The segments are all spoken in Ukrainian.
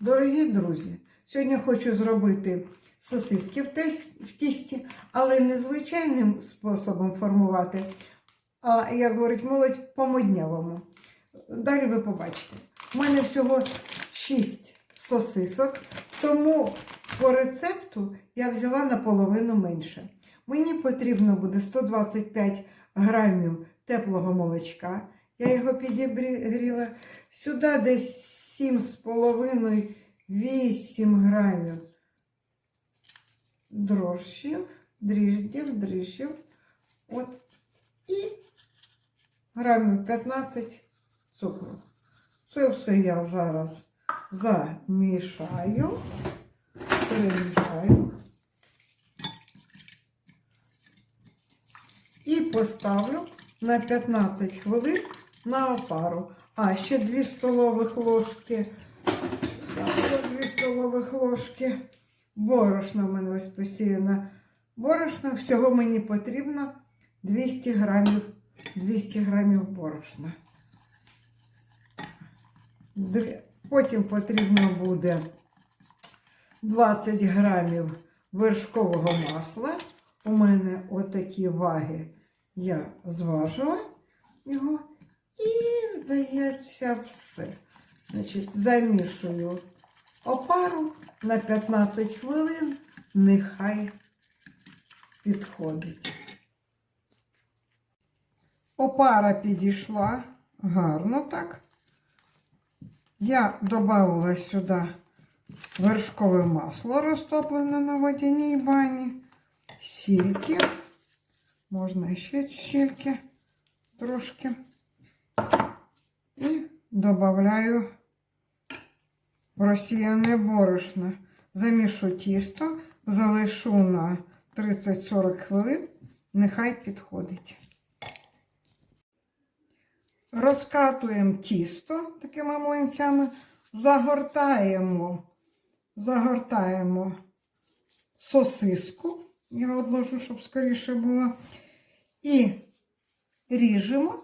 Дорогі друзі, сьогодні хочу зробити сосиски в, тісті, але не звичайним способом формувати, а, як говорить молодь, по-моднявому. Далі ви побачите. У мене всього 6 сосисок, тому по рецепту я взяла наполовину менше. Мені потрібно буде 125 грамів теплого молочка. Я його підігріла. Сюди десь 7,5-8 грамів дрожжів, дріждів, дріжджів. От. І грамів 15 цукру. Це все я зараз замішаю, перемішаю. І поставлю на 15 хвилин на опару. А ще 2 столових ложки. Зараз 2 столових ложки. Борошна в мене ось посіяна. Борошна всього мені потрібно 200 грамів, 200 грамів борошна. Потім потрібно буде 20 грамів вершкового масла. У мене отакі ваги я зважила його. І, здається, все. Значить, замішую опару на 15 хвилин, нехай підходить. Опара підійшла гарно так. Я додала сюди вершкове масло розтоплене на водяній бані, сільки. Можна ще сільки трошки. І додаю просіяне борошно. Замішу тісто, залишу на 30-40 хвилин, нехай підходить. Розкатуємо тісто такими млинцями, загортаємо, загортаємо сосиску. Я одложу, щоб скоріше було. І ріжемо.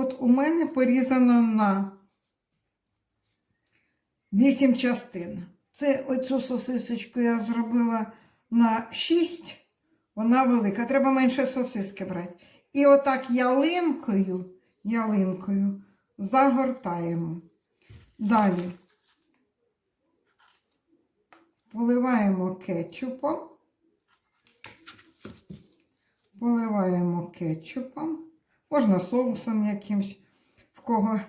От у мене порізано на 8 частин. Це оцю сосисочку я зробила на 6, вона велика. Треба менше сосиски брати. І отак ялинкою, ялинкою загортаємо. Далі поливаємо кетчупом. Поливаємо кетчупом. Можна соусом якимсь, в кого.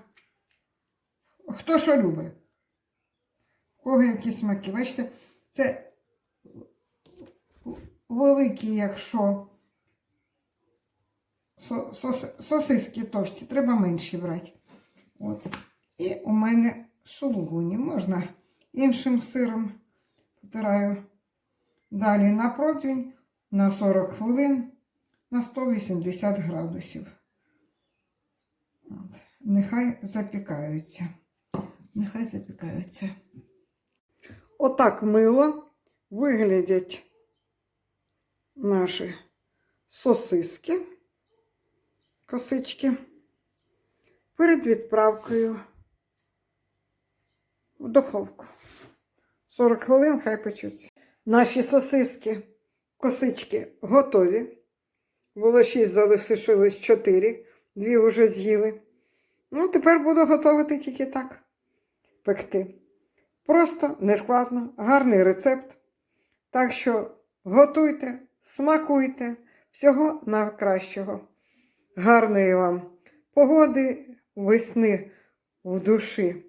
Хто що любить. В кого які смаки. Бачите, це великі, якщо сосиски товсті, треба менші брати. От. І у мене сулугуні. Можна іншим сиром потираю. Далі на противень на 40 хвилин на 180 градусів. Нехай запікаються. Нехай запікаються. Отак мило виглядять наші сосиски, косички, перед відправкою в духовку. 40 хвилин хай печуться. Наші сосиски, косички готові. Було 6, залишилось 4, дві вже з'їли. Ну, тепер буду готувати тільки так. Пекти. Просто нескладно, гарний рецепт. Так що готуйте, смакуйте, всього найкращого. Гарної вам погоди, весни в душі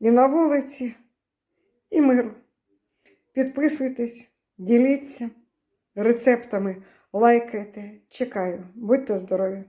і на вулиці, і миру. Підписуйтесь, діліться рецептами, лайкайте. Чекаю. Будьте здорові!